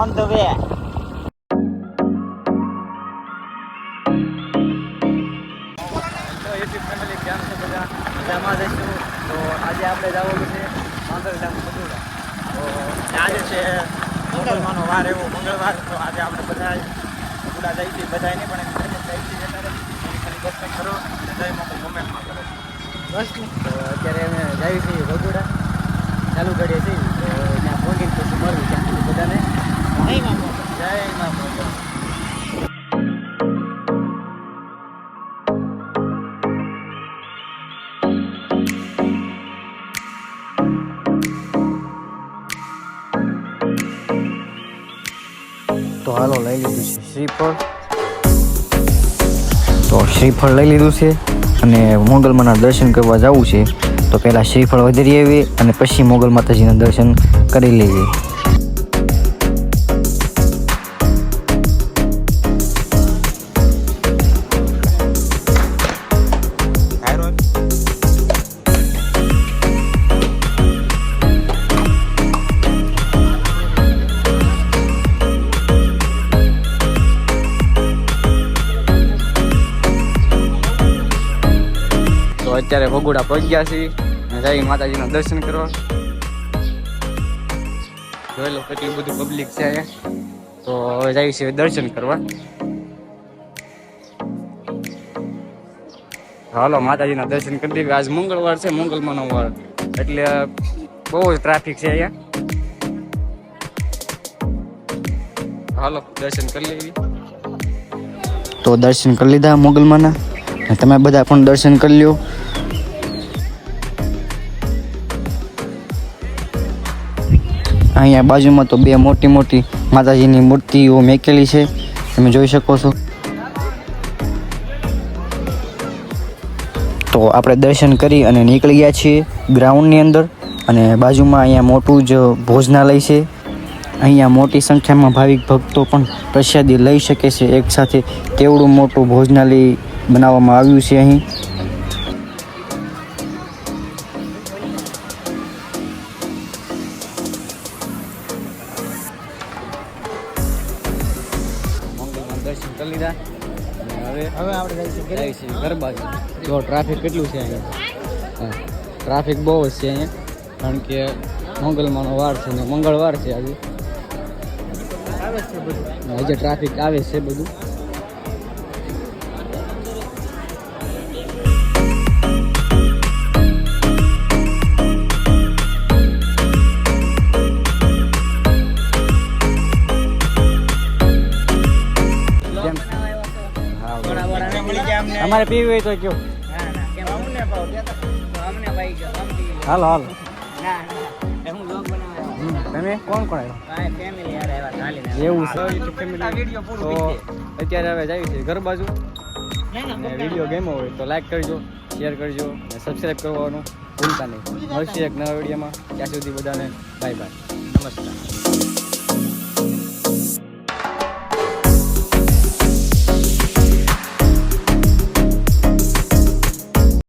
On the way. YouTube family કેમ છે બધા? મજામાં જઈશું તો આજે આપણે જવાનું છે માંગલધામ ખજૂરા તો આજે છે મંગળવારનો વાર એવો મંગળવાર. તો આજે આપણે બધા પૂરા જઈ છીએ. બધા નહીં પણ જઈ છીએ અત્યારે ખાલી દર્શન કરો કોમેન્ટમાં કરો. બસ તો અત્યારે અમે જઈએ છીએ ભગોડા ચાલુ કરીએ છીએ. ત્યાં પહોંચીને પછી મળવું ત્યાં બધાને. તો હાલો લઈ લીધું છે શ્રીફળ. તો શ્રીફળ લઈ લીધું છે અને મોગલમાના દર્શન કરવા જવું છે. તો પહેલાં શ્રીફળ વધારી આવીએ અને પછી મોગલ માતાજીના દર્શન કરી લઈએ. અત્યારે ભગોડા પહોંચ્યા છીએ જઈ માતાજીના દર્શન કરવા. જોઈ લો કેટલું બધું પબ્લિક છે અહીંયા. તો હવે જઈએ છીએ દર્શન કરવા. હાલો, માતાજીના દર્શન કરી દઈએ આજ મંગળવાર છે મંગળમાંનો વાર. એટલે બહુ જ ટ્રાફિક છે અહીંયા. હાલો, દર્શન કરી લેવી તો દર્શન કરી લીધા મોગલમાંના તમે બધા પણ દર્શન કરી લ્યો. અહીંયા બાજુમાં તો બે મોટી મોટી માતાજીની મૂર્તિઓ મેકેલી છે. તમે જોઈ શકો છો. તો આપણે દર્શન કરી અને નીકળી ગયા છીએ ગ્રાઉન્ડની અંદર અને બાજુમાં અહીંયા મોટું જ ભોજનાલય છે. અહીંયા મોટી સંખ્યામાં ભાવિક ભક્તો પણ પ્રસાદી લઈ શકે છે. એકસાથે તેવડું મોટું ભોજનાલય બનાવવામાં આવ્યું છે અહીં. દર્શન કરી લીધા. હવે હવે આપણે જઈશું ગરબા જો ટ્રાફિક કેટલું છે અહીંયા? ટ્રાફિક બહુ જ છે અહીંયા. કારણ કે મંગળમાંનો વાર છે ને મંગળવાર છે આજે. આવે છે બધું. હજી ટ્રાફિક આવે છે બધું. તમારે પીવી હોય તો કયો. હાલો હાલો. તમે કોણ કોણ આવ્યો? એવું છે. અત્યારે હવે જાય છે ઘર બાજુ. વીડિયો ગેમો હોય તો લાઈક કરજો શેર કરજો, અને સબસ્ક્રાઈબ કરવાનું ભૂલતા નહીં. મળશે એક નવા વિડીયોમાં ત્યાં સુધી બધાને બાય બાય નમસ્કાર.